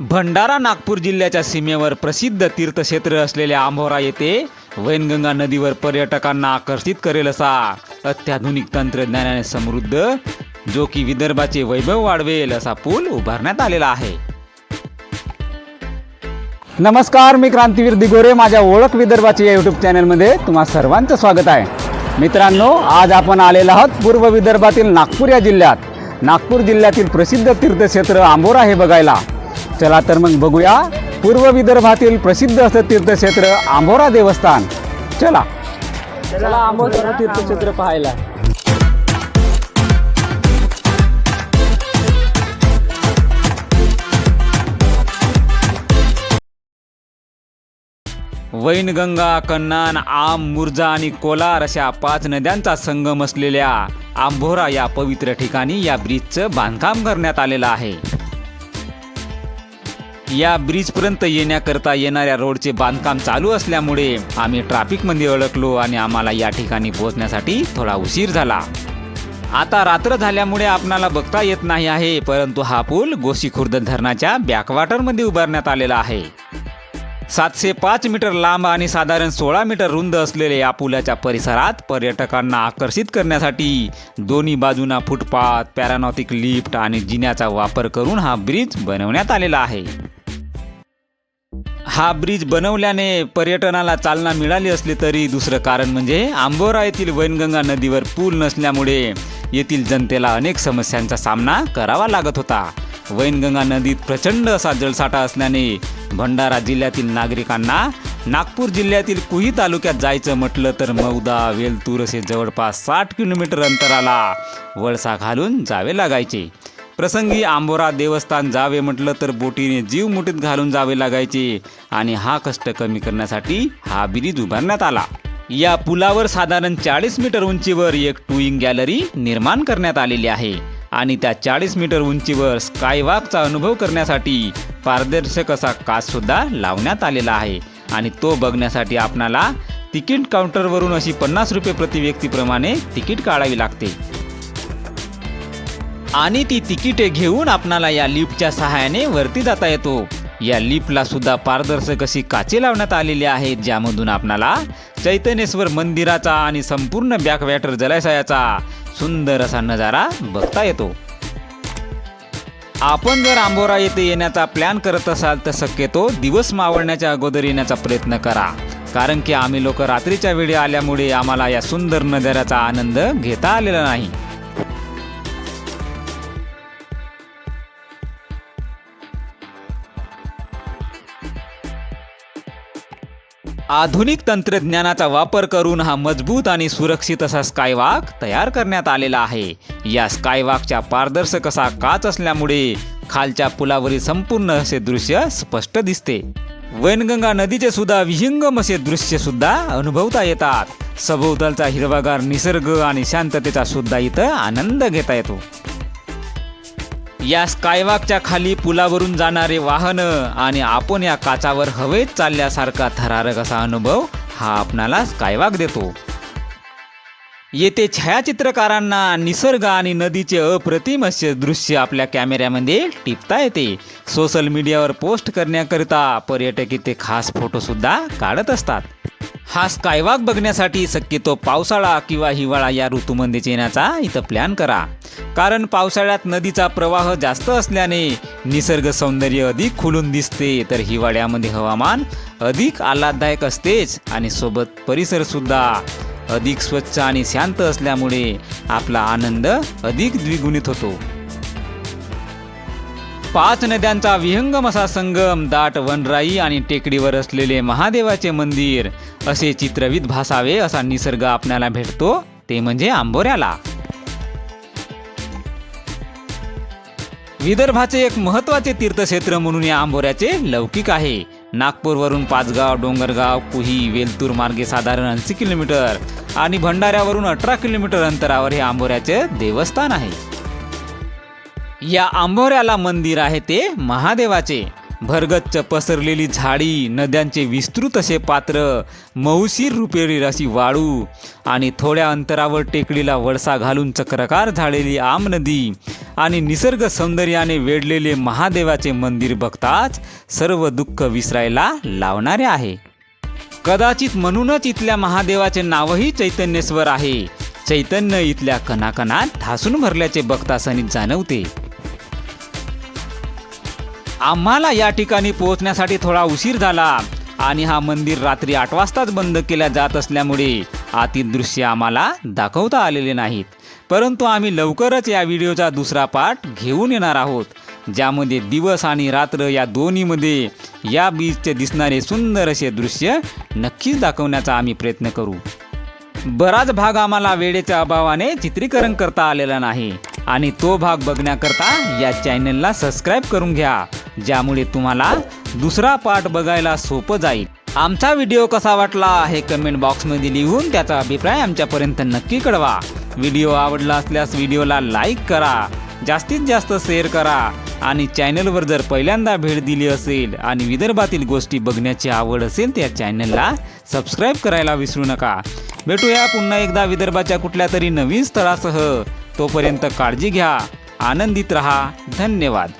भंडारा नागपूर जिल्ह्याच्या सीमेवर प्रसिद्ध तीर्थक्षेत्र असलेल्या आंभोरा येथे वैनगंगा नदीवर पर्यटकांना आकर्षित करेल असा अत्याधुनिक तंत्रज्ञानाने समृद्ध जो की विदर्भाचे वैभव वाढवेल असा पूल उभारण्यात आलेला आहे. नमस्कार मी क्रांतीवीर दिगोरे माझ्या ओळख विदर्भाच्या या यूट्यूब चॅनलमध्ये तुम्हा सर्वांचं स्वागत आहे. मित्रांनो आज आपण आलेलो आहोत पूर्व विदर्भातील नागपूर या जिल्ह्यात. नागपूर जिल्ह्यातील प्रसिद्ध तीर्थक्षेत्र आंबोरा हे बघायला. चला तर मग बघूया. पूर्व विदर्भातील प्रसिद्ध असं तीर्थक्षेत्र आंबोरा देवस्थान. चला. चला आंबोरा तीर्थक्षेत्र पाहायला. वैनगंगा कन्नान आम मुर्जा आणि कोलार अशा पाच नद्यांचा संगम असलेल्या आंभोरा या पवित्र ठिकाणी या ब्रिजचं बांधकाम करण्यात आलेलं आहे. या ब्रिजपर्यंत येण्याकरता येणाऱ्या रोडचे बांधकाम चालू असल्यामुळे आम्ही ट्रॅफिकमध्ये अडकलो आणि आम्हाला या ठिकाणी पोहोचण्यासाठी थोडा उशीर झाला. आता रात्र झाल्यामुळे आपणाला बघता येत नाही आहे परंतु हा पूल गोसीखुर्द धरणाच्या बॅकवॉटरमध्ये उभारण्यात आलेला आहे. सातशे पाच मीटर लांब आणि साधारण सोळा मीटर रुंद असलेल्या या पुलाच्या परिसरात पर्यटकांना आकर्षित करण्यासाठी दोन्ही बाजूंना फुटपाथ पॅरानॉटिक लिफ्ट आणि जिन्याचा वापर करून हा ब्रिज बनवण्यात आलेला आहे. हा ब्रिज बनवल्याने पर्यटनाला चालना मिळाली असली तरी दुसरं कारण म्हणजे आंबोरा येथील वैनगंगा नदीवर पूल नसल्यामुळे येथील जनतेला अनेक समस्यांचा सामना करावा लागत होता. वैनगंगा नदीत प्रचंड असा जलसाठा असल्याने भंडारा जिल्ह्यातील नागरिकांना नागपूर जिल्ह्यातील कुही तालुक्यात जायचं म्हटलं तर मौदा वेलतूर असे जवळपास साठ किलोमीटर अंतराला वळसा घालून जावे लागायचे. प्रसंगी आंबोरा देवस्थान जावे म्हटलं तर बोटीने जीव मुठीत घालून जावे लागायचे. आणि हा कष्ट कमी करण्यासाठी हा ब्रिज उभारण्यात आला. या पुलावर साधारण चाळीस मीटर उंचीवर एक टूइंग गॅलरी निर्माण करण्यात आलेली आहे. आणि त्या चाळीस मीटर उंचीवर स्कायवॉकचा अनुभव करण्यासाठी पारदर्शक असा काचसुद्धा लावण्यात आलेला आहे. आणि तो बघण्यासाठी आपणाला तिकीट काउंटरवरून अशी पन्नास रुपये प्रति व्यक्तीप्रमाणे तिकीट काढावी लागते. आणि ती तिकिटे घेऊन आपणाला या लिफ्टच्या सहाय्याने वरती जाता येतो. या लिफ्टला सुद्धा पारदर्शक अशी काचे लावण्यात आलेली आहेत ज्यामधून आपणाला चैतन्येश्वर मंदिराचा आणि संपूर्ण बॅकवॅटर जलाशयाचा सुंदर असा नजारा बघता येतो. आपण जर आंबोरा येथे येण्याचा प्लॅन करत असाल तर शक्यतो दिवस मावळण्याच्या अगोदर येण्याचा प्रयत्न करा. कारण की आम्ही लोक रात्रीच्या वेळी आल्यामुळे आम्हाला या सुंदर नजाऱ्याचा आनंद घेता आलेला नाही. आधुनिक तंत्रज्ञानाचा वापर करून हा मजबूत आणि सुरक्षित असा स्कायवॉक तयार करण्यात आलेला आहे. या स्कायवॉकच्या पारदर्शक असा काच असल्यामुळे खालच्या पुलावरील संपूर्ण असे दृश्य स्पष्ट दिसते. वैनगंगा नदीचे सुद्धा विहंगम असे दृश्य सुद्धा अनुभवता येतात. सभोवतालचा हिरवागार निसर्ग आणि शांततेचा सुद्धा इथं आनंद घेता येतो. या स्कायवॉकच्या खाली पुलावरून जाणारे वाहनं आणि आपण या काचावर हवेत चालल्यासारखा थरारक असा अनुभव हा आपणाला स्कायवॉक देतो. येथे छायाचित्रकारांना निसर्ग आणि नदीचे अप्रतिम असे दृश्य आपल्या कॅमेऱ्यामध्ये टिपता येते. सोशल मीडियावर पोस्ट करण्याकरिता पर्यटक इथे खास फोटोसुद्धा काढत असतात. हा स्कायवॉक बघण्यासाठी शक्यतो पावसाळा किंवा हिवाळा या ऋतूमध्येच येण्याचा इथं प्लॅन करा. कारण पावसाळ्यात नदीचा प्रवाह जास्त असल्याने निसर्ग सौंदर्य अधिक खुलून दिसते तर हिवाळ्यामध्ये हवामान अधिक आल्हाददायक असतेच आणि सोबत परिसरसुद्धा अधिक स्वच्छ आणि शांत असल्यामुळे आपला आनंद अधिक द्विगुणित होतो. पाच नद्यांचा विहंगम असा संगम दाट वनराई आणि टेकडीवर असलेले महादेवाचे मंदिर. असे चित्रवित भासावे असा निसर्ग आपल्याला भेटतो ते म्हणजे आंबोऱ्याला. विदर्भाचे एक महत्त्वाचे तीर्थक्षेत्र म्हणून या आंबोऱ्याचे लौकिक आहे. नागपूरवरून पाचगाव डोंगरगाव कुही वेलतूर मार्गे साधारण ऐंशी किलोमीटर आणि भंडाऱ्यावरून अठरा किलोमीटर अंतरावर हे आंबोऱ्याचे देवस्थान आहे. या आंबोऱ्याला मंदिर आहे ते महादेवाचे. भरगच्च पसरलेली झाडी नद्यांचे विस्तृत असे पात्र मऊशीर रुपेरी अशी वाळू आणि थोड्या अंतरावर टेकडीला वळसा घालून चक्रकार झालेली आम नदी आणि निसर्ग सौंदर्याने वेढलेले महादेवाचे मंदिर बघताच सर्व दुःख विसरायला लावणारे आहे. कदाचित म्हणूनच इथल्या महादेवाचे नावही चैतन्येश्वर आहे. चैतन्य इथल्या कणाकणात ठासून भरल्याचे बघतासनी जाणवते. आम्हाला या ठिकाणी पोहोचण्यासाठी थोडा उशीर झाला. आणि हा मंदिर रात्री आठ वाजताच बंद केल्या जात असल्यामुळे आतील दृश्य आम्हाला दाखवता आलेले नाहीत. परंतु आम्ही लवकरच या व्हिडिओचा दुसरा पार्ट घेऊन येणार आहोत ज्यामध्ये दिवस आणि रात्र या दोन्हीमध्ये या बीचचे दिसणारे सुंदर असे दृश्य नक्कीच दाखवण्याचा आम्ही प्रयत्न करू. बराच भाग आम्हाला वेळेच्या अभावाने चित्रीकरण करता आलेला नाही. आणि तो भाग बघण्याकरता या चॅनलला सबस्क्राईब करून घ्या ज्यामुळे तुम्हाला दुसरा पार्ट बघायला सोपं जाईल. आमचा व्हिडिओ कसा वाटला हे कमेंट बॉक्समध्ये लिहून त्याचा अभिप्राय आमच्यापर्यंत नक्की कळवा. व्हिडिओ आवडला असल्यास व्हिडिओला लाईक करा जास्तीत जास्त शेअर करा आणि चॅनलवर जर पहिल्यांदा भेट दिली असेल आणि विदर्भातील गोष्टी बघण्याची आवड असेल त्या चॅनलला सबस्क्राईब करायला विसरू नका. भेटूया पुन्हा एकदा विदर्भाच्या कुठल्या तरी नवीन स्थळासह. तोपर्यंत काळजी घ्या आनंदित रहा. धन्यवाद.